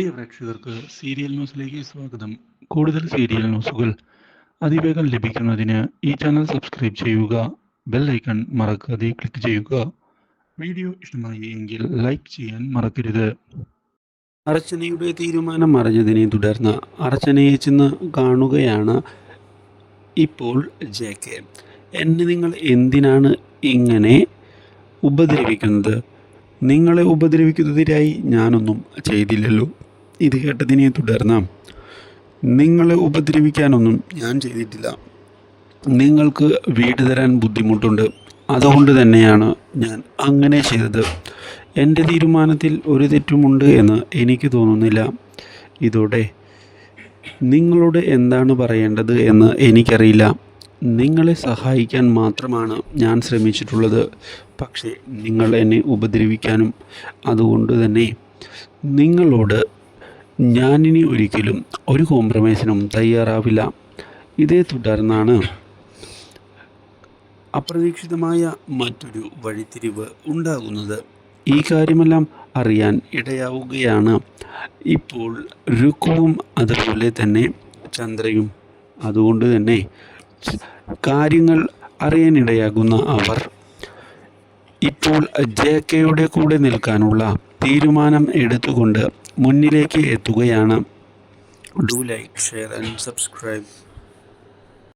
പ്രിയ പ്രേക്ഷകർക്ക് സീരിയൽ ന്യൂസിലേക്ക് സ്വാഗതം. കൂടുതൽ സീരിയൽ ന്യൂസുകൾ അതിവേഗം ലഭിക്കുന്നതിന് ഈ ചാനൽ സബ്സ്ക്രൈബ് ചെയ്യുക ബെൽ ഐക്കൺ മറക്കാതെ ക്ലിക്ക് ചെയ്യുക. വീഡിയോ ഇഷ്ടമായി എങ്കിൽ ലൈക്ക് ചെയ്യാൻ മറക്കരുത്. അർച്ചനയുടെ തീരുമാനം അറിഞ്ഞതിനെ തുടർന്ന് അർച്ചനയെ ചെന്ന് കാണുകയാണ് ഇപ്പോൾ ജെ കെ. എന്നെ നിങ്ങൾ എന്തിനാണ് ഇങ്ങനെ ഉപദ്രവിക്കുന്നത്? നിങ്ങളെ ഉപദ്രവിക്കുന്നതിനായി ഞാനൊന്നും ചെയ്തില്ലല്ലോ. ഇത് കേട്ടതിനെ തുടർന്ന് നിങ്ങളെ ഉപദ്രവിക്കാനൊന്നും ഞാൻ ചെയ്തിട്ടില്ല. നിങ്ങൾക്ക് വീട് തരാൻ ബുദ്ധിമുട്ടുണ്ട്. അതുകൊണ്ട് തന്നെയാണ് ഞാൻ അങ്ങനെ ചെയ്തത്. എന്റെ തീരുമാനത്തിൽ ഒരു തെറ്റുമുണ്ട് എന്ന് എനിക്ക് തോന്നുന്നില്ല. ഇതോടെ നിങ്ങളോട് എന്താണ് പറയേണ്ടത് എന്ന് എനിക്കറിയില്ല. നിങ്ങളെ സഹായിക്കാൻ മാത്രമാണ് ഞാൻ ശ്രമിച്ചിട്ടുള്ളത്. പക്ഷേ നിങ്ങൾ എന്നെ ഉപദ്രവിക്കാനും അതുകൊണ്ട് തന്നെ നിങ്ങളോട് ഞാനിനി ഒരിക്കലും ഒരു കോംപ്രമൈസിനും തയ്യാറാവില്ല. ഇതേ തുടർന്നാണ് അപ്രതീക്ഷിതമായ മറ്റൊരു വഴിത്തിരിവ് ഉണ്ടാകുന്നത്. ഈ കാര്യമെല്ലാം അറിയാൻ ഇടയാവുകയാണ്. ഇപ്പോൾ രുക്കുവും അതുപോലെ തന്നെ ചന്ദ്രയും. അതുകൊണ്ട് തന്നെ കാര്യങ്ങൾ അറിയാനിടയാകുന്ന അവർ. ഇപ്പോൾ ജെ കെയുടെ കൂടെ നിൽക്കാനുള്ള തീരുമാനം എടുത്തുകൊണ്ട് മുന്നിലേക്ക് എത്തുകയാണ്. Do like share and subscribe